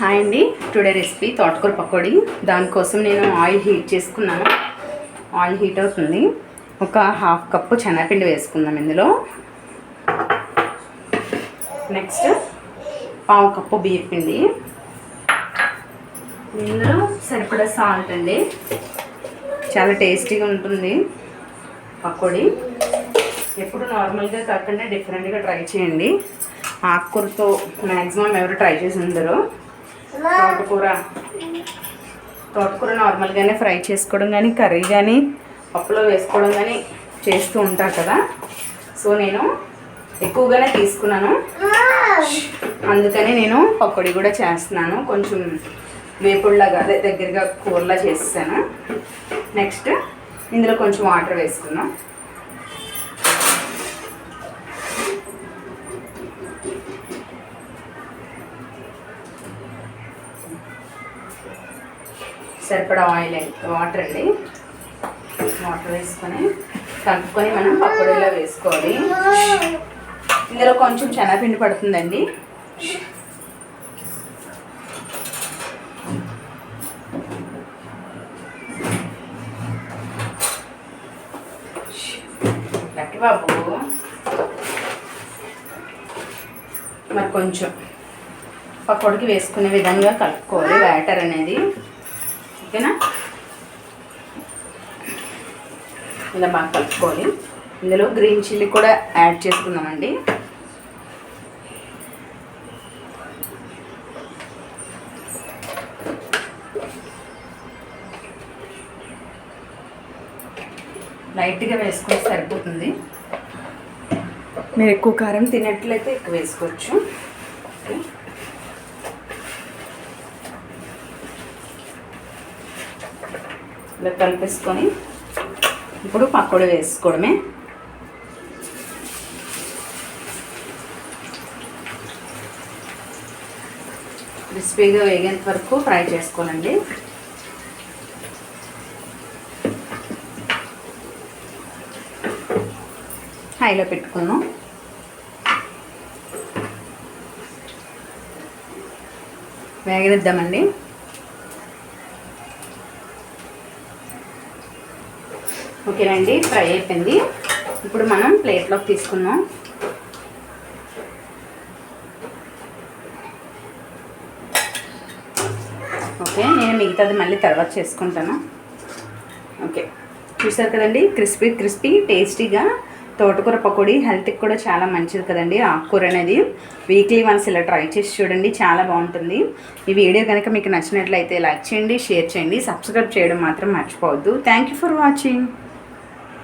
Hi అండి. Today recipe తోటకూర పకోడీ. దానికోసం నేను ఆయిల్ హీట్ చేసుకున్నాను. ఆయిల్ హీట్ అవుతుంది. ఒక హాఫ్ కప్పు శనగపిండి వేసుకుందాం ఇందులో. నెక్స్ట్ పావు కప్పు బియ్యం పిండి. ఇందులో సరిపడా సాల్ట్ అండి. చాలా టేస్టీగా ఉంటుంది పకోడీ. ఎప్పుడు నార్మల్గా కాకుండా డిఫరెంట్గా ట్రై చేయండి. ఆకుకూరతో మ్యాక్సిమం ఎవరు ట్రై చేసి ఉండరు. తోటకూర. తోటకూర నార్మల్గానే ఫ్రై చేసుకోవడం కానీ కర్రీ కానీ పప్పులో వేసుకోవడం కానీ చేస్తూ ఉంటారు కదా. సో నేను ఎక్కువగానే తీసుకున్నాను. అందుకని నేను పకోడీ కూడా చేస్తున్నాను. కొంచెం వేపుడులాగా అదే దగ్గరగా కూరలా చేస్తాను నెక్స్ట్ ఇందులో కొంచెం వాటర్ వేసుకున్నాం సరిపడా ఆయిల్ వాటర్ అండి. వాటర్ వేసుకొని కలుపుకొని మనం పకోడీలో వేసుకోవాలి. ఇందులో కొంచెం శనగపిండి పడుతుందండి. బాబు. మరి కొంచెం పకోడికి వేసుకునే విధంగా కలుపుకోవాలి బ్యాటర్ అనేది. ఓకేనా? ఇలా బాగా కలుపుకోవాలి. ఇందులో గ్రీన్ చిల్లీ కూడా యాడ్ చేసుకుందామండి. లైట్గా వేసుకుంటే సరిపోతుంది. మీరు ఎక్కువ కారం తినట్లయితే ఎక్కువ వేసుకోవచ్చు. ఇలా కలిపేసుకొని ఇప్పుడు పకోడీ వేసుకోవడమే. క్రిస్పీగా వేగేంత వరకు ఫ్రై చేసుకోవాలండి. హైలో పెట్టుకున్నాం. వేగనిద్దామండి. ఓకేనండి ఫ్రై అయిపోయింది. ఇప్పుడు మనం ప్లేట్లోకి తీసుకుందాం. ఓకే నేను మిగతాది మళ్ళీ తర్వాత చేసుకుంటాను. ఓకే చూసారు కదండి క్రిస్పీ క్రిస్పీ టేస్టీగా. తోటకూర పకోడీ హెల్త్కి కూడా చాలా మంచిది కదండి ఆకుకూర అనేది. వీక్లీ వన్స్ ఇలా ట్రై చేసి చూడండి చాలా బాగుంటుంది. ఈ వీడియో కనుక మీకు నచ్చినట్లయితే లైక్ చేయండి షేర్ చేయండి సబ్స్క్రైబ్ చేయడం మాత్రం మర్చిపోవద్దు. Thank you for watching.